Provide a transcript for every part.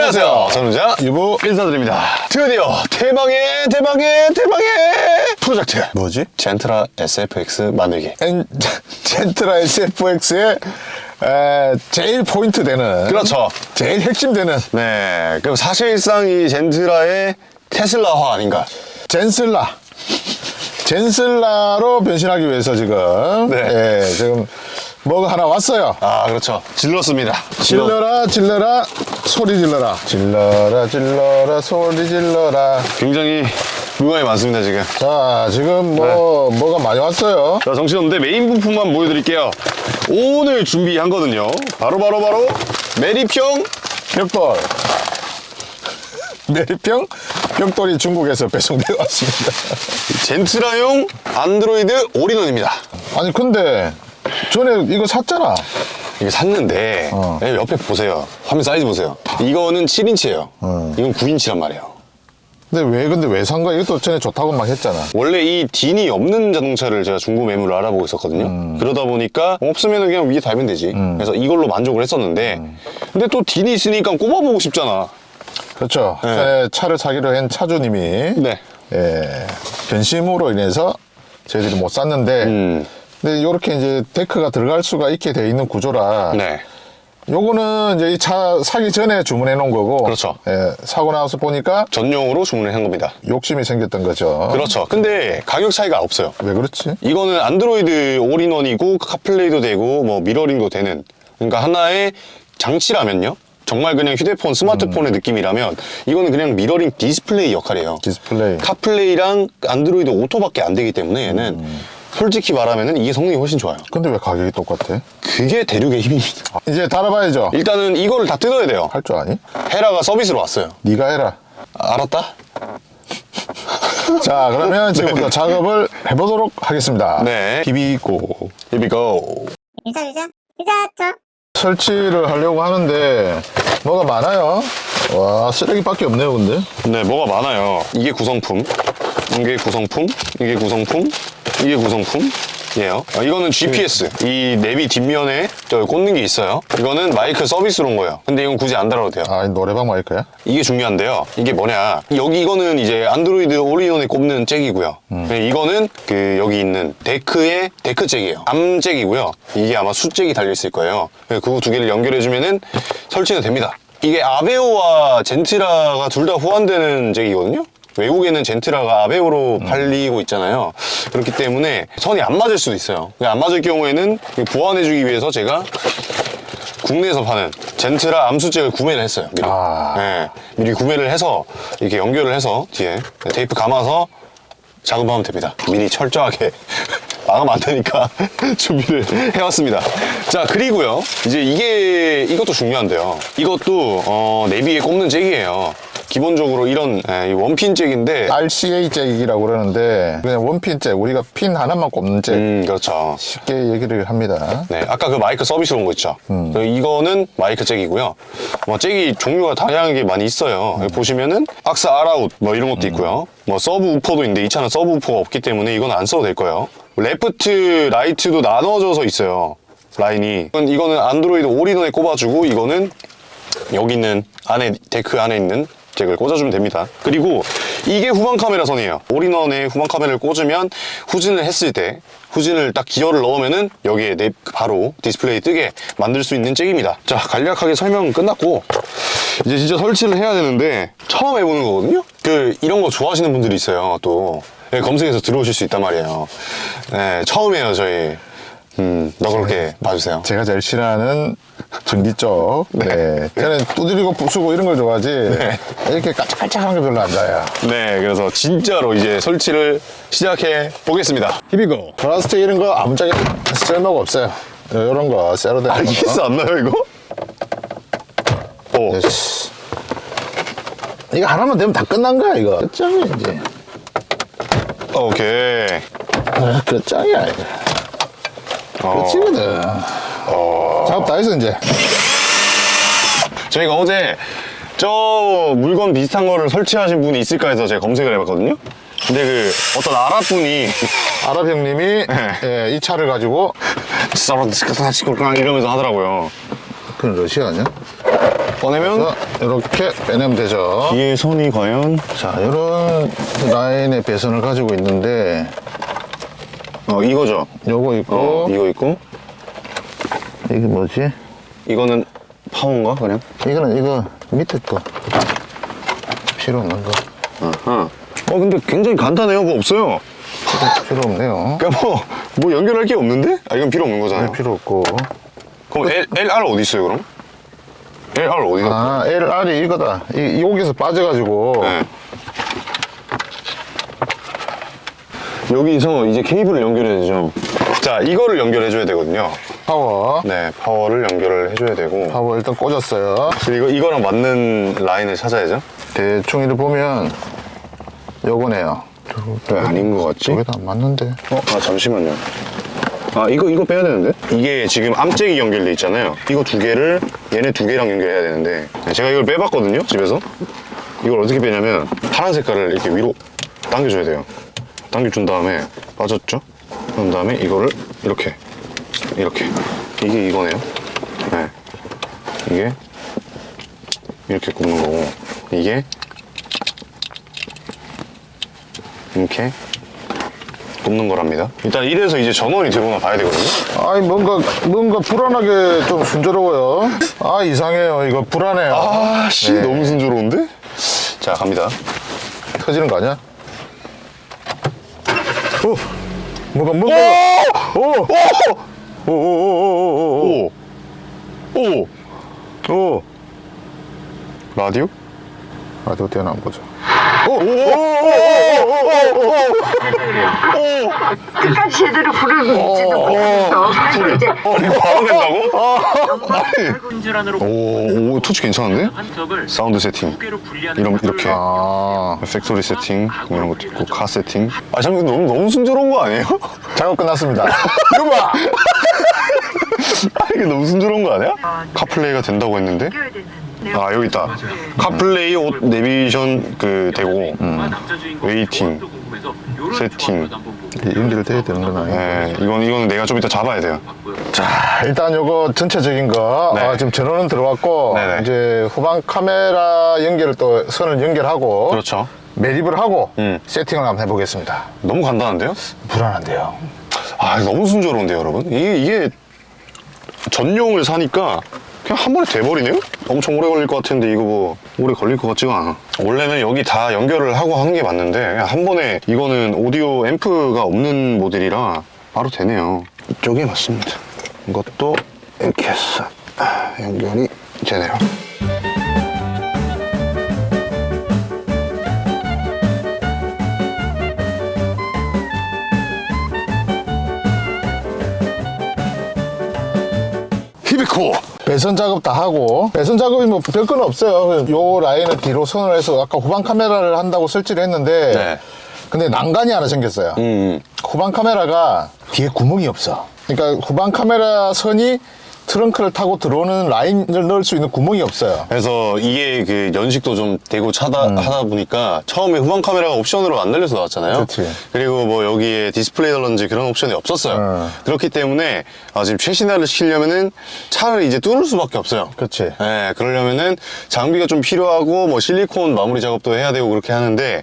안녕하세요. 저는 자 이부 인사드립니다. 드디어 대망의 대망의 대망의 프로젝트 뭐지? 젠트라 SFX 만들기. 엔, 젠트라 SFX의 에, 제일 포인트 되는 그렇죠. 제일 핵심 되는 네. 그럼 사실상 이 젠트라의 테슬라화 아닌가? 젠슬라 젠슬라로 변신하기 위해서 지금 네. 예, 지금 뭐가 하나 왔어요 아 그렇죠. 질렀습니다. 질러라 질러라 소리 질러라 질러라 질러라 소리 질러라 굉장히 물건이 많습니다 지금. 자 지금 뭐 네. 뭐가 많이 왔어요 자 정신없는데 메인 부품만 보여드릴게요. 오늘 준비한 거는요. 바로 바로 바로 메리평 벽돌 메리병 벽돌이 중국에서 배송되어 왔습니다 젠트라용 안드로이드 올인원입니다. 아니 근데 전에 이거 샀잖아 이게 샀는데 어. 예, 옆에 보세요. 화면 사이즈 보세요. 이거는 7인치예요. 어. 이건 9인치란 말이에요. 근데 왜 근데 왜 산 거야 이것도 전에 좋다고 막 했잖아 원래 이 딘이 없는 자동차를 제가 중고 매물을 알아보고 있었거든요. 음. 그러다 보니까 없으면 그냥 위에 달면 되지. 그래서 이걸로 만족을 했었는데 음. 근데 또 딘이 있으니까 꼽아보고 싶잖아. 그렇죠 네. 전에 차를 사기로 한 차주님이 네. 예, 변심으로 인해서 저희들이 못 샀는데 음. 근데 이렇게 이제 데크가 들어갈 수가 있게 돼 있는 구조라 네. 요거는 이제 이 차 사기 전에 주문해 놓은 거고 그렇죠. 예, 사고 나서 보니까 전용으로 주문을 한 겁니다. 욕심이 생겼던 거죠 그렇죠. 근데 가격 차이가 없어요. 왜 그렇지? 이거는 안드로이드 올인원이고 카플레이도 되고 뭐 미러링도 되는 그러니까 하나의 장치라면요. 정말 그냥 휴대폰 스마트폰의 느낌이라면 이거는 그냥 미러링 디스플레이 역할이에요. 디스플레이 카플레이랑 안드로이드 오토밖에 안 되기 때문에 얘는 솔직히 말하면은 이게 성능이 훨씬 좋아요. 근데 왜 가격이 똑같아? 그게 대륙의 힘입니다. 이제 달아봐야죠 일단은 이거를 다 뜯어야 돼요. 할 줄 아니? 헤라가 서비스로 왔어요. 네가 해라 아, 알았다? 자 그러면 지금부터 작업을 해보도록 하겠습니다 네. 비비고. 비비고. 유자 유자 유자 저 설치를 하려고 하는데 뭐가 많아요 와 쓰레기밖에 없네요 근데 네, 뭐가 많아요. 이게 구성품, 이게 구성품, 이게 구성품, 이게 구성품이에요. 어, 이거는 GPS. 이 내비 뒷면에 저 꽂는 게 있어요. 이거는 마이크 서비스로 온 거예요. 근데 이건 굳이 안 달아도 돼요. 아 이 노래방 마이크야? 이게 중요한데요. 이게 뭐냐. 여기 이거는 이제 안드로이드 올인원에 꼽는 잭이고요. 네, 이거는 그 여기 있는 데크의 데크 잭이에요. 암 잭이고요. 이게 아마 수 잭이 달려있을 거예요. 그두 개를 연결해주면은 설치는 됩니다. 이게 아베오와 젠트라가 둘 다 호환되는 잭이거든요. 외국에는 젠트라가 아베오로 팔리고 있잖아요. 그렇기 때문에 선이 안 맞을 수도 있어요. 안 맞을 경우에는 보완해주기 위해서 제가 국내에서 파는 젠트라 암수잭을 구매를 했어요. 미리. 아. 네, 미리 구매를 해서 이렇게 연결을 해서 뒤에 테이프 감아서 작업하면 됩니다. 미리 철저하게 망하면 안 되니까 준비를 해왔습니다. 자 그리고요 이제 이게 이것도 중요한데요. 이것도 어, 내비에 꼽는 잭이에요. 기본적으로 이런 예, 이 원핀 잭인데 RCA 잭이라고 그러는데 그냥 원핀 잭 우리가 핀 하나만 꼽는 잭 음 그렇죠. 쉽게 얘기를 합니다 네, 아까 그 마이크 서비스로 온 거 있죠. 음. 그리고 이거는 마이크 잭이고요. 뭐 잭이 종류가 다양하게 많이 있어요. 여기 보시면은 악스 아라웃 뭐 이런 음. 것도 있고요. 뭐 서브 우퍼도 있는데 이 차는 서브 우퍼가 없기 때문에 이건 안 써도 될 거예요. 레프트, 라이트도 나눠져서 있어요. 라인이. 이건- 이거는 안드로이드 올인원에 꼽아주고 이거는 여기 있는 안에 데크 안에 있는 잭을 꽂아주면 됩니다. 그리고 이게 후방 카메라 선이에요. 올인원에 후방 카메라를 꽂으면 후진을 했을 때 후진을 딱 기어를 넣으면은 여기에 내 바로 디스플레이 뜨게 만들 수 있는 잭입니다. 자 간략하게 설명은 끝났고 이제 진짜 설치를 해야 되는데 처음 해보는 거거든요. 그 이런 거 좋아하시는 분들이 있어요. 또 네, 검색해서 들어오실 수 있단 말이에요. 네, 처음이에요 저희. 음, 너그럽게 봐주세요. 제가 제일 싫어하는 전기 쪽 네. 저는 두드리고 부수고 이런 걸 좋아하지 이렇게 깔짝깔짝하는 게 별로 안 좋아요 네, 그래서 진짜로 이제 설치를 시작해 보겠습니다. 히비고. 플라스틱 이런 거 아무짝에 쓸모가 없어요 이런 거 쇠로 된 거. 알겠어, 안 나요, 이거? 오, 됐어. 이거 하나만 되면 다 끝난 거야 이거 끝장이야 이제 오케이. 아, 끝장이야 이제 어, 끝이거든 작업 다 했어 이제 저희가 어제 저 물건 비슷한 거를 설치하신 분이 있을까 해서 제가 검색을 해봤거든요. 근데 그 어떤 아랍 분이 아랍 형님이 예, 이 차를 가지고 이러면서 하더라고요. 그건 러시아 아니야? 꺼내면 이렇게 빼내면 되죠. 뒤에 선이 과연 자, 이런 라인의 배선을 가지고 있는데, 어 이거죠. 요거 있고, 어 이거 있고 이게 뭐지? 이거는 파워인가 그냥? 이거는 이거 밑에 거. 필요 없는 거. 아하. 어 근데 굉장히 간단해요. 뭐 없어요. 필요, 필요 없네요. 그냥 뭐, 뭐 연결할 게 없는데? 아 이건 필요 없는 거잖아요. 필요 없고. 그럼 L, LR 어디 있어요 그럼? LR 어디가? 아, LR이 이거다. 이, 여기서 빠져가지고. 네. 여기서 이제 케이블을 연결해야 되죠. 자, 이거를 연결해 줘야 되거든요. 파워. 네, 파워를 연결을 해줘야 되고. 파워 일단 꽂았어요. 그리고 이거랑 맞는 라인을 찾아야죠. 대충 이를 보면, 요거네요. 왜 아닌 것 같지? 저게 다 맞는데. 어, 아, 잠시만요. 아, 이거, 이거 빼야 되는데? 이게 지금 암잭이 연결돼 있잖아요. 이거 두 개를 얘네 두 개랑 연결해야 되는데. 네, 제가 이걸 빼봤거든요, 집에서. 이걸 어떻게 빼냐면, 파란 색깔을 이렇게 위로 당겨줘야 돼요. 당겨준 다음에, 빠졌죠? 그런 다음에 이거를 이렇게, 이렇게. 이게 이거네요. 네. 이게, 이렇게 굽는 거고, 이게, 이렇게 굽는 거랍니다. 일단 이래서 이제 전원이 들어오나 봐야 되거든요. 아이, 뭔가, 뭔가 불안하게 좀 순조로워요. 아, 이상해요. 이거 불안해요. 아, 씨, 네. 너무 순조로운데? 자, 갑니다. 터지는 거 아니야? 오! 뭐가, 뭔가. 오! 오! 오! 오! 오! 오! 오! 라디오? 라디오 대나 안 보죠. 끝까지 제대로 부르는지도 모르면서 그래서 이제 어, 이거 바로 된다고? 운전 안으로 오, 오, 토치 괜찮은데? 한석을 사운드 세팅. 두 개로 분리하는 이런, 이렇게. 아. 팩토리 세팅, 뭐 이런 것도 있고, 카 세팅. 아, 잠깐, 너무, 너무 순조로운 거 아니에요? 작업 끝났습니다. 이거 봐! 아, 이게 너무 순조로운 거 아니야? 카플레이가 된다고 했는데? 껴야 되는 아, 여기 있다. 카플레이, 옷, 내비게이션, 그, 되고. 남자 주인공 웨이팅, 조언도 궁금해서 요런 세팅. 조언도 한번 보고 이게 연결돼야 되는구나. 네, 이건, 이거는 내가 좀 이따 잡아야 돼요. 자, 일단 요거 전체적인 거, 네. 아, 지금 전원은 들어왔고, 네네. 이제 후방 카메라 연결을 또 선을 연결하고, 그렇죠. 매립을 하고, 음. 세팅을 한번 해보겠습니다. 너무 간단한데요? 불안한데요. 아, 너무 순조로운데요, 여러분? 이게, 이게 전용을 사니까 그냥 한 번에 돼버리네요? 엄청 오래 걸릴 것 같은데 이거 뭐 오래 걸릴 것 같지가 않아. 원래는 여기 다 연결을 하고 하는 게 맞는데 그냥 한 번에 이거는 오디오 앰프가 없는 모델이라 바로 되네요. 이쪽이 맞습니다. 이것도 이렇게 해서 연결이 되네요. 히비코! 배선 작업 다 하고, 배선 작업이 뭐 별건 없어요. 요 라인을 뒤로 선을 해서 아까 후방 카메라를 한다고 설치를 했는데, 네. 근데 난간이 하나 생겼어요. 음, 후방 카메라가 뒤에 구멍이 없어. 그러니까 후방 카메라 선이 트렁크를 타고 들어오는 라인을 넣을 수 있는 구멍이 없어요. 그래서 이게 그 연식도 좀 되고 차다 하다 보니까 처음에 후방 카메라가 옵션으로 안 달려서 나왔잖아요. 그치. 리고뭐 여기에 디스플레이 달런지 그런 옵션이 없었어요. 음. 그렇기 때문에 아, 지금 최신화를 시키려면은 차를 이제 뚫을 수밖에 없어요. 그치. 예, 그러려면은 장비가 좀 필요하고 뭐 실리콘 마무리 작업도 해야 되고 그렇게 하는데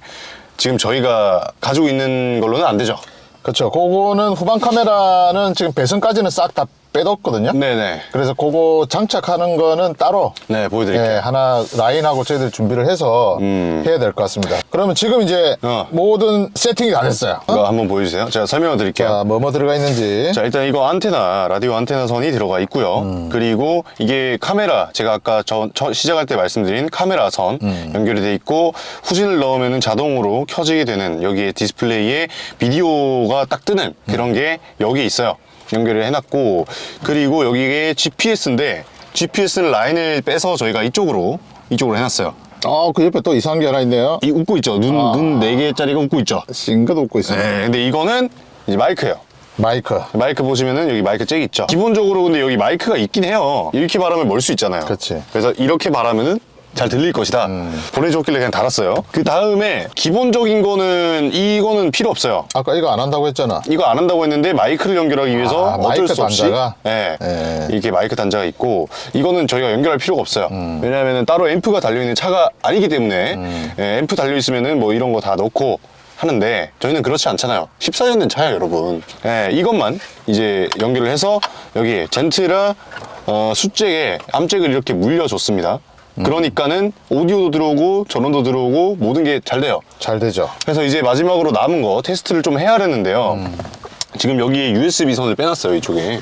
지금 저희가 가지고 있는 걸로는 안 되죠. 그렇죠. 그거는 후방 카메라는 지금 배선까지는 싹 다 빼뒀거든요. 네네. 그래서 그거 장착하는 거는 따로 네, 보여드릴게요. 예, 하나 라인하고 저희들 준비를 해서 음. 해야 될 것 같습니다. 그러면 지금 이제 어. 모든 세팅이 다 됐어요. 이거 한번 보여주세요. 제가 설명을 드릴게요. 자, 뭐뭐 들어가 있는지. 자 일단 이거 안테나 라디오 안테나 선이 들어가 있고요 음. 그리고 이게 카메라 제가 아까 저, 저 시작할 때 말씀드린 카메라 선 음. 연결이 돼 있고 후진을 넣으면 자동으로 켜지게 되는 여기에 디스플레이에 비디오가 딱 뜨는 그런 음. 게 여기 있어요 연결을 해놨고 그리고 여기에 GPS인데 GPS는 라인을 빼서 저희가 이쪽으로 이쪽으로 해놨어요 아, 그 옆에 또 이상한 게 하나 있네요. 이 웃고 있죠 눈 아. 눈네 개짜리가 웃고 있죠 싱긋 웃고 있어요. 네 근데 이거는 이제 마이크예요 마이크. 마이크 보시면은 여기 마이크 잭 있죠. 기본적으로 근데 여기 마이크가 있긴 해요. 이렇게 바라면 멀 수 있잖아요. 그치. 그래서 이렇게 바라면은 잘 들릴 것이다. 보내줬길래 그냥 달았어요. 그 다음에 기본적인 거는 이거는 필요 없어요. 아까 이거 안 한다고 했잖아. 이거 안 한다고 했는데 마이크를 연결하기 위해서 아, 어쩔 마이크 수 없이 단자가? 예, 예. 이렇게 마이크 단자가 있고 이거는 저희가 연결할 필요가 없어요. 음. 왜냐하면 따로 앰프가 달려 있는 차가 아니기 때문에 음. 예, 앰프 달려 있으면은 뭐 이런 거 다 넣고 하는데 저희는 그렇지 않잖아요. 14년 된 차예요, 여러분. 예, 이것만 이제 연결을 해서 여기 젠트라 어, 수잭에 암잭을 이렇게 물려줬습니다. 음. 그러니까는 오디오도 들어오고 전원도 들어오고 모든 게 잘 돼요. 잘 되죠. 그래서 이제 마지막으로 남은 거 테스트를 좀 해야 되는데요. 음. 지금 여기에 USB 선을 빼놨어요, 이쪽에.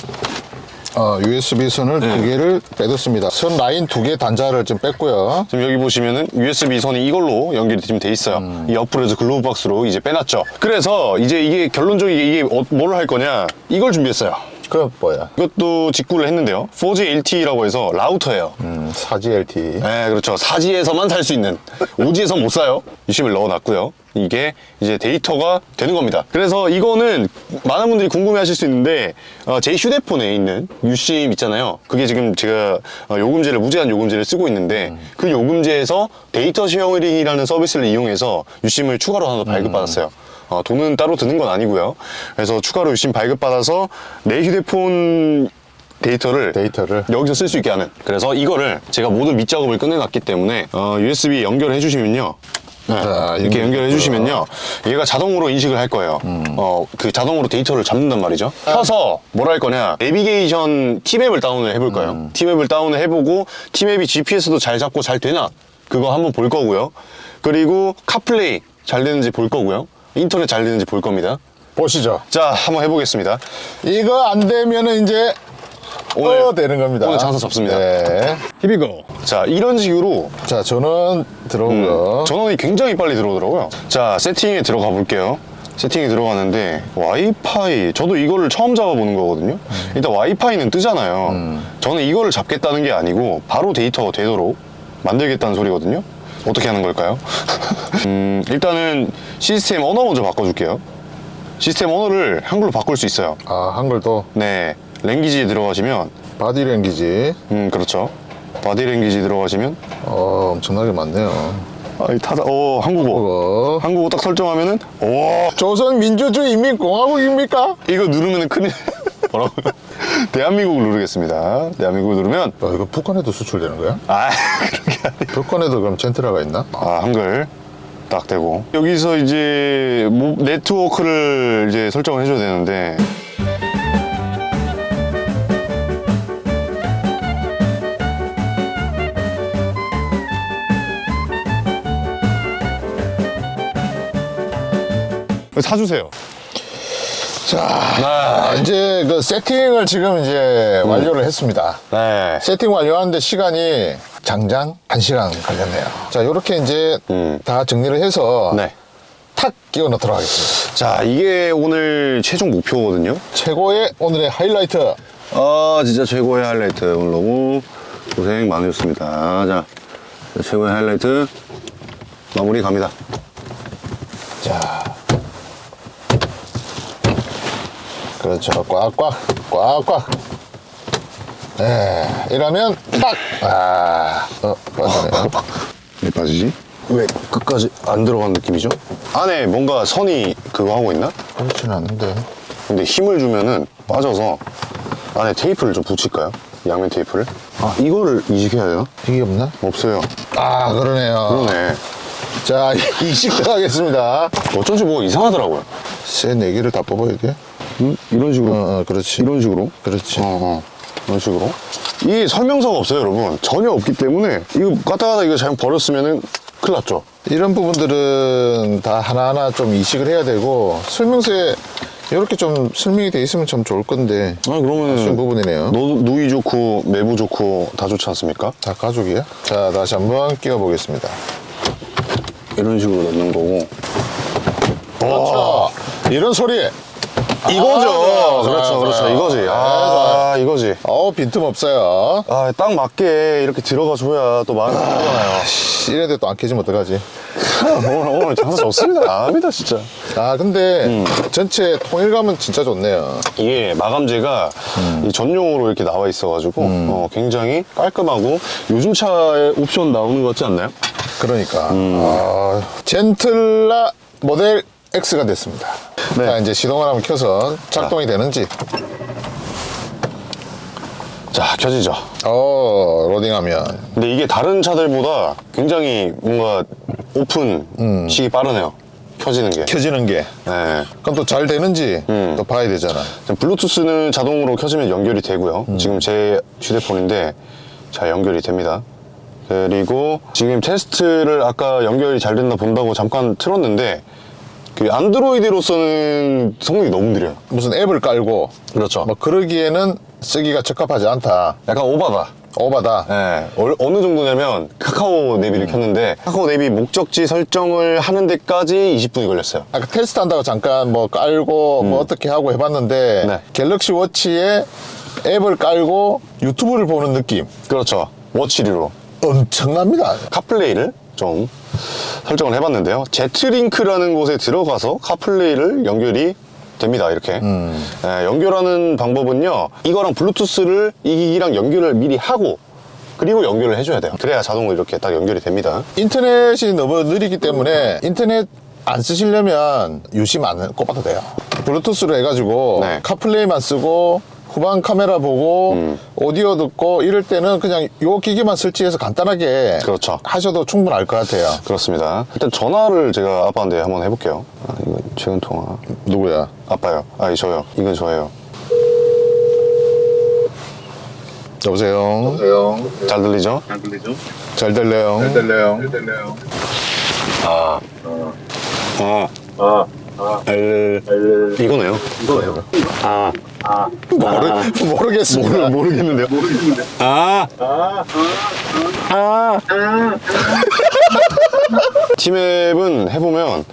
어, USB 선을 네. 두 개를 빼뒀습니다. 선 라인 두 개 단자를 좀 뺐고요. 지금 여기 보시면은 USB 선이 이걸로 연결이 지금 돼 있어요. 음. 이 옆으로 해서 글로브 박스로 이제 빼놨죠. 그래서 이제 이게 결론적이게 이게 어, 뭘할 거냐 이걸 준비했어요. 그럼 뭐야? 이것도 직구를 했는데요. 4G LTE라고 해서 라우터예요. 음, 사지 LT. 네, 그렇죠. 4G에서만 살 수 있는 5G에서 못 사요. 유심을 넣어놨고요. 이게 이제 데이터가 되는 겁니다. 그래서 이거는 많은 분들이 궁금해하실 수 있는데 어, 제 휴대폰에 있는 유심 있잖아요. 그게 지금 제가 어, 요금제를 무제한 요금제를 쓰고 있는데 그 요금제에서 데이터 쉐어링이라는 서비스를 이용해서 유심을 추가로 하나 더 발급받았어요. 어, 돈은 따로 드는 건 아니고요. 그래서 추가로 유심 발급받아서 내 휴대폰 데이터를 데이터를. 여기서 쓸 수 있게 하는. 그래서 이거를 제가 모든 밑작업을 끝내놨기 때문에 어, USB 연결해 주시면요. 네, 자, 이렇게 연결 연결해 주시면요. 얘가 자동으로 인식을 할 거예요. 어, 그 자동으로 데이터를 잡는단 말이죠. 켜서 뭘 할 거냐. 내비게이션 T맵을 다운을 해볼 거예요. T맵을 다운을 해보고 T맵이 GPS도 잘 잡고 잘 되나? 그거 한번 볼 거고요. 그리고 카플레이 잘 되는지 볼 거고요 인터넷 잘 되는지 볼 겁니다 보시죠. 자 한번 해보겠습니다 이거 안 되면은 이제 오늘- 어 되는 겁니다. 오늘 장사 접습니다. 네. 히비고 자 이런 식으로 자, 전원 들어오고요. 전원이 굉장히 빨리 들어오더라고요. 자, 세팅에 들어가 볼게요. 세팅에 들어가는데 와이파이 저도 이거를 처음 잡아보는 거거든요. 일단 와이파이는 뜨잖아요. 저는 이거를 잡겠다는 게 아니고 바로 데이터가 되도록 만들겠다는 소리거든요. 어떻게 하는 걸까요? 음, 일단은 시스템 언어 먼저 바꿔줄게요. 시스템 언어를 한글로 바꿀 수 있어요. 아, 한글도 네, 랭귀지에 들어가시면 바디 랭귀지. 음 그렇죠. 바디 랭귀지 들어가시면 어, 엄청나게 많네요. 아, 이 타자, 어 한국어. 어. 한국어 딱 설정하면은 오 조선민주주의인민공화국입니까? 이거 누르면은 큰일 뭐라고요? 대한민국을 누르겠습니다. 대한민국을 누르면 야, 이거 북한에도 수출되는 거야? 아 그렇게 아니. 북한에도 그럼 젠트라가 있나? 아 한글 딱 되고 여기서 이제 뭐 네트워크를 이제 설정을 해줘야 되는데 사주세요. 자, 아, 이제 그 세팅을 지금 이제 완료를 했습니다. 네. 세팅 완료하는데 시간이 장장 한시간 걸렸네요. 자, 요렇게 이제 음. 다 정리를 해서 네. 탁 끼워 넣도록 하겠습니다. 자 이게 오늘 최종 목표거든요. 최고의 오늘의 하이라이트. 아 진짜 최고의 하이라이트 오늘 너무 고생 많으셨습니다 자 최고의 하이라이트 마무리 갑니다 자. 그렇죠. 꽉꽉, 꽉꽉. 네, 이러면 딱! 아, 어, 빠지네요. 왜 빠지지? 왜 끝까지 안 들어간 느낌이죠? 안에 뭔가 선이 그거 하고 있나? 그렇지는 않은데. 근데 힘을 주면은 빠져서 안에 테이프를 좀 붙일까요? 양면 테이프를 아 이거를 이식해야 되나? 이게 없나? 없어요 아, 그러네요. 그러네 자, 이식 들어가겠습니다. 어쩐지 뭐 이상하더라고요 새네 개를 다 뽑아야 돼? 음? 이런 식으로 어, 어, 그렇지. 이런 식으로 그렇지. 어, 어. 이런 식으로. 이 설명서가 없어요, 여러분. 전혀 없기 때문에 이거 가다 가다 이거 잘못 버렸으면은 큰일 났죠. 이런 부분들은 다 하나하나 좀 이식을 해야 되고, 설명서에 이렇게 좀 설명이 돼 있으면 참 좋을 건데, 아, 그러면 아쉬운 부분이네요. 노, 누이 좋고 매부 좋고 다 좋지 않습니까? 다 가죽이야? 자, 다시 한번 끼워 보겠습니다. 이런 식으로 넣는 거고. 그렇죠. 이런 소리. 이거죠. 좋아요, 그렇죠, 좋아요, 그렇죠. 좋아요. 이거지. 네, 아, 이거지. 어 빈틈 없어요. 아, 딱 맞게 이렇게 들어가 줘야 또 마음이 편하잖아요. 이래도 또안 켜지면 어떡하지? 오늘, 오늘 장사 좋습니다. 압니다, 진짜. 아 근데 음. 전체 통일감은 진짜 좋네요. 이게 마감재가 이 전용으로 이렇게 나와 있어가지고 어, 굉장히 깔끔하고 요즘 차에 옵션 나오는 것 같지 않나요? 그러니까 음. 아, 젠틀라 모델 X가 됐습니다. 네. 자 이제 시동을 한번 켜서 작동이 되는지. 자, 켜지죠. 어 로딩하면 근데 이게 다른 차들보다 굉장히 뭔가 오픈 시기 빠르네요. 켜지는 게. 켜지는 게. 네. 그럼 또 잘 되는지 음. 또 봐야 되잖아. 지금 블루투스는 자동으로 켜지면 연결이 되고요. 지금 제 휴대폰인데 잘 연결이 됩니다. 그리고 지금 테스트를 아까 연결이 잘 됐나 본다고 잠깐 틀었는데 그 안드로이드로서는 성능이 너무 느려요. 무슨 앱을 깔고 그렇죠. 뭐 그러기에는 쓰기가 적합하지 않다. 약간 오바다. 오바다. 예, 어- 어느 정도냐면 카카오 내비를 켰는데 카카오 내비 목적지 설정을 하는 데까지 20분이 걸렸어요. 아까 테스트 한다고 잠깐 뭐 깔고 뭐 어떻게 하고 해봤는데 음. 네. 갤럭시 워치에 앱을 깔고 유튜브를 보는 느낌 그렇죠. 워치리로. 엄청납니다. 카플레이를 좀 설정을 해봤는데요. 제트링크라는 곳에 들어가서 카플레이를 연결이 됩니다. 이렇게 예, 연결하는 방법은요. 이거랑 블루투스를 이 기기랑 연결을 미리 하고 그리고 연결을 해줘야 돼요. 그래야 자동으로 이렇게 딱 연결이 됩니다. 인터넷이 너무 느리기 때문에 인터넷 안 쓰시려면 유심 안 꼽아도 돼요. 블루투스로 해가지고 네. 카플레이만 쓰고 후방 카메라 보고 음. 오디오 듣고 이럴 때는 그냥 요 기기만 설치해서 간단하게 그렇죠. 하셔도 충분할 것 같아요. 그렇습니다. 일단 전화를 제가 아빠한테 한번 해볼게요. 아, 이거 최근 통화. 누구야? 아빠요. 아니 저요. 이건 저예요. 여보세요. 잘 들리죠? 잘 들려요. 아. 아. 아. 알. 이거네요. 이거네요. 아. 모르, 모르겠습니다. 모르겠는데요. 아. 아. 티맵은 해보면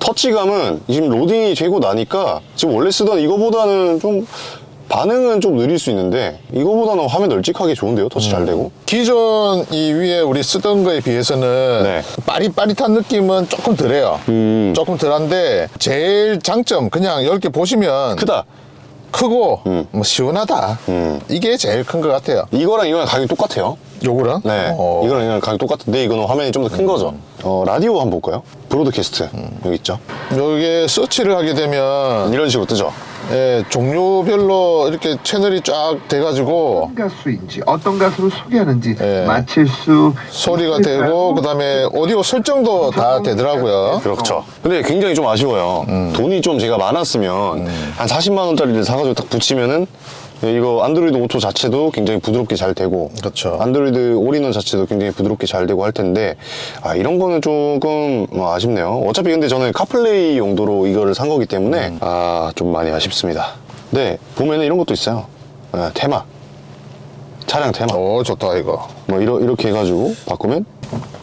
터치감은 지금 로딩이 되고 나니까 지금 원래 쓰던 이거보다는 좀 반응은 좀 느릴 수 있는데 이거보다는 화면 널찍하게 좋은데요. 터치 잘 되고. 기존 이 위에 우리 쓰던 거에 비해서는 네. 빠릿빠릿한 느낌은 조금 덜해요. 음. 조금 덜한데 제일 장점 그냥 이렇게 보시면 크다. 크고 뭐 시원하다. 음. 이게 제일 큰 것 같아요. 이거랑 이거랑 가격이 똑같아요. 요거랑? 네. 어. 음. 이거랑 이거랑 가격 똑같은데 이거는 화면이 좀 더 큰 거죠. 어, 라디오 한번 볼까요? 브로드캐스트. 여기 있죠. 여기에 서치를 하게 되면 이런 식으로 뜨죠. 예, 종류별로 이렇게 채널이 쫙 돼가지고 어떤 가수인지 어떤 가수를 소개하는지 예. 맞힐 수 소리가 되고 그 다음에 오디오 설정도 다 되더라고요. 그렇죠. 근데 굉장히 좀 아쉬워요. 음. 돈이 좀 제가 많았으면 한 40만 원짜리를 사가지고 딱 붙이면은 이거 안드로이드 오토 자체도 굉장히 부드럽게 잘 되고 그렇죠. 안드로이드 올인원 자체도 굉장히 부드럽게 잘 되고 할 텐데 아 이런 거는 조금 뭐 아쉽네요. 어차피 근데 저는 카플레이 용도로 이거를 산 거기 때문에 음. 아좀 많이 아쉽습니다. 네 보면은 이런 것도 있어요. 아, 테마 차량 테마 오 좋다 이거. 뭐 이러, 이렇게 해가지고 바꾸면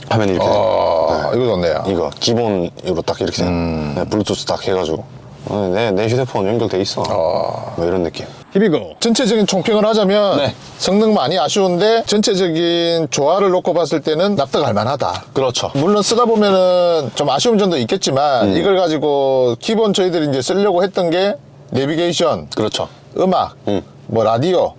화면이 이렇게. 아 이거 좋네요. 이거 기본으로 딱 이렇게 돼요. 네, 블루투스 딱 해가지고 어, 내, 내 휴대폰 연결돼 있어. 뭐 이런 느낌. 히비고. 전체적인 총평을 하자면 네. 성능 많이 아쉬운데 전체적인 조화를 놓고 봤을 때는 납득할 만하다. 그렇죠. 물론 쓰다 보면은 좀 아쉬운 점도 있겠지만 이걸 가지고 기본 저희들이 이제 쓰려고 했던 게 내비게이션, 그렇죠. 음악, 음. 뭐 라디오,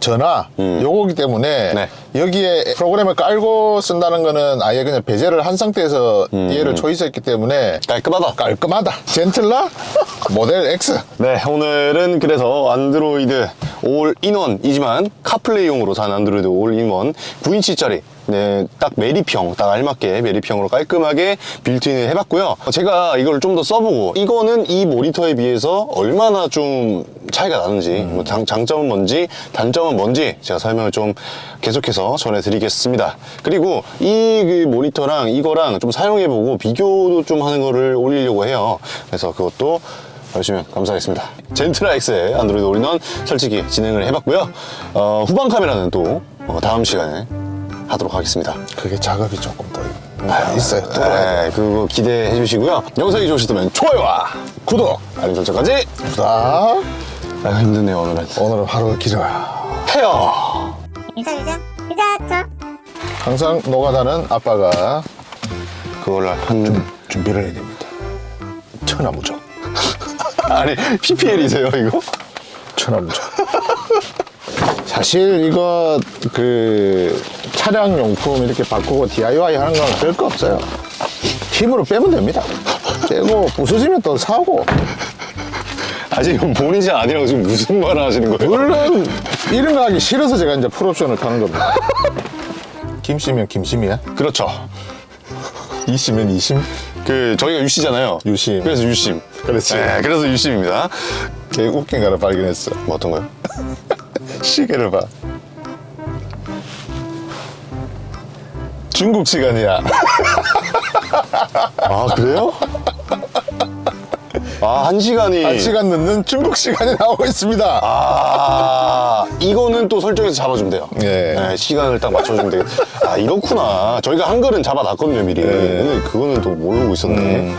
전화 요거기 때문에 네. 여기에 프로그램을 깔고 쓴다는 거는 아예 그냥 배제를 한 상태에서 얘를 초이스했기 때문에 깔끔하다. 깔끔하다. 젠틀라 모델 X. 네, 오늘은 그래서 안드로이드 올인원이지만 카플레이용으로 산 안드로이드 올인원 9인치짜리 네, 딱 메리평, 딱 알맞게 메리평으로 깔끔하게 빌트인을 해봤고요. 제가 이걸 좀 더 써보고 이거는 이 모니터에 비해서 얼마나 좀 차이가 나는지 뭐 장, 장점은 뭔지 단점은 뭔지 제가 설명을 좀 계속해서 전해드리겠습니다. 그리고 이 그 모니터랑 이거랑 좀 사용해보고 비교도 좀 하는 거를 올리려고 해요. 그래서 그것도 봐주시면 감사하겠습니다. 젠트라 X의 안드로이드 올인원 설치기 진행을 해봤고요. 어, 후방 카메라는 또 어, 다음 시간에 하도록 하겠습니다. 그게 작업이 조금 더 있어요. 뚫어야 돼. 네, 그거 기대해 주시고요. 영상이 좋으셨다면 좋아요와 구독 알림 설정까지. 자, 아 힘드네요 오늘은. 오늘은 하루가 길어요. 헤어. 유자 유자 유자 저 항상 노가다는 아빠가 그걸 한 준비를 해야 됩니다. 천하무적. 아니 PPL이세요 이거? 천하무적. 사실 이거 그 차량 용품 이렇게 바꾸고 DIY 하는 건 별거 없어요. 힘으로 빼면 됩니다. 빼고 부서지면 또 사고. 아직 이건 본인 차 아니라고 지금 무슨 말을 하시는 거예요? 물론 이런 거 하기 싫어서 제가 이제 풀옵션을 타는 겁니다. 김씨면 김심이야? 그렇죠. 이씨면 이심? 그 저희가 유씨잖아요. 유심. 그래서 유심. 그렇지. 네, 그래서 유심입니다. 되게 웃긴 거 하나 발견했어. 뭐 어떤 거요? 시계를 봐. 중국 시간이야. 아 그래요? 아 한 시간이. 한 시간 늦는 중국 시간이 나오고 있습니다. 아 이거는 또 설정해서 잡아주면 돼요. 예. 네, 시간을 딱 맞춰주면 되겠. 아 이렇구나. 저희가 한글은 잡아놨거든요 미리. 근데 그거는 또 모르고 있었네.